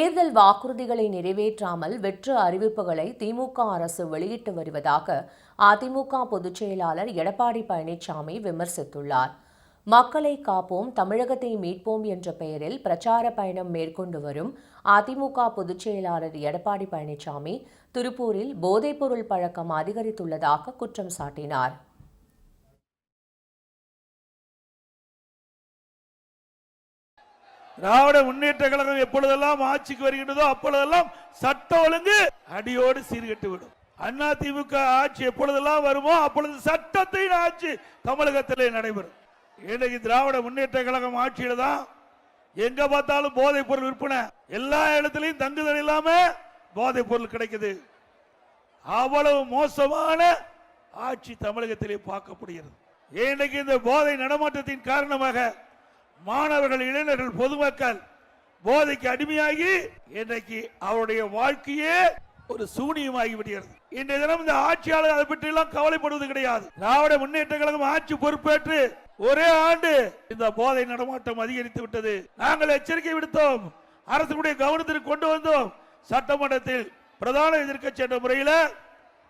தேர்தல் வாக்குறுதிகளை நிறைவேற்றாமல் வெற்று அறிவிப்புகளை திமுக அரசு வெளியிட்டு வருவதாக அதிமுக பொதுச் செயலாளர் எடப்பாடி பழனிசாமி விமர்சித்துள்ளார். மக்களை காப்போம் தமிழகத்தை மீட்போம் என்ற பெயரில் பிரச்சார பயணம் மேற்கொண்டு வரும் அதிமுக பொதுச் செயலாளர் எடப்பாடி பழனிசாமி திருப்பூரில் போதைப்பொருள் பழக்கம் அதிகரித்துள்ளதாக குற்றம் சாட்டினார். திராவிட முன்னேற்ற கழகம் எப்பொழுதெல்லாம் ஆட்சிக்கு வருகின்றதோ அப்பொழுதெல்லாம் சட்ட ஒழுங்கு அடியோடு சீர்கெட்டு விடும். அண்ணா திமுக ஆட்சி எப்பொழுதெல்லாம் வருமோ அப்பொழுது சட்டத்தின் ஆட்சி தமிழகத்திலே நடைபெறும். இன்றைக்கு திராவிட முன்னேற்ற கழகம் ஆட்சியில தான் எங்க பார்த்தாலும் போதைப் பொருள் விற்பனை. எல்லா இடத்துலையும் தங்குதல் இல்லாம போதைப் பொருள் கிடைக்குது. அவ்வளவு மோசமான ஆட்சி தமிழகத்திலே பார்க்கப்படுகிறது. இன்றைக்கு இந்த போதை நடமாட்டத்தின் காரணமாக மாணவர்கள் இளைஞர்கள் பொதுமக்கள் போதைக்கு அடிமையாகி இன்றைக்கு அவருடைய வாழ்க்கையே ஒரு சூனியமாகி விடுகிறது. இன்றைய தினம் இந்த ஆட்சியாளர் அதை பற்றி எல்லாம் கவலைப்படுவது கிடையாது. திராவிட முன்னேற்ற கழகம் ஆட்சி பொறுப்பேற்று ஒரே ஆண்டு இந்த போதை நடமாட்டம் அதிகரித்து விட்டது. நாங்கள் எச்சரிக்கை விடுத்தோம். அரசுடைய கவனத்திற்கு கொண்டு வந்தோம். சட்டமன்றத்தில் பிரதான எதிர்க்கட்சி என்ற முறையில்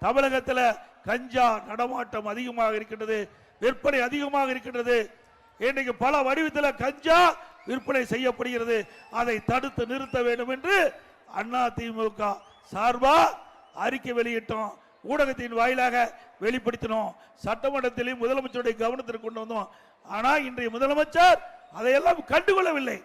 தமிழகத்தில் கஞ்சா நடமாட்டம் அதிகமாக இருக்கின்றது. விற்பனை அதிகமாக இருக்கின்றது. இன்னைக்கு பல வடிவத்தில் கஞ்சா விற்பனை செய்யப்படுகிறது. அதை தடுத்து நிறுத்த வேண்டும் என்று அண்ணா திமுக சார்பா அறிக்கை வெளியிட்டோம். ஊடகத்தின் வாயிலாக வெளிப்படுத்தினோம். சட்டமன்றத்திலையும் முதலமைச்சருடைய கவனத்திற்கு கொண்டு வந்தோம். ஆனால் இன்றைய முதலமைச்சர் அதையெல்லாம் கண்டுகொள்ளவில்லை.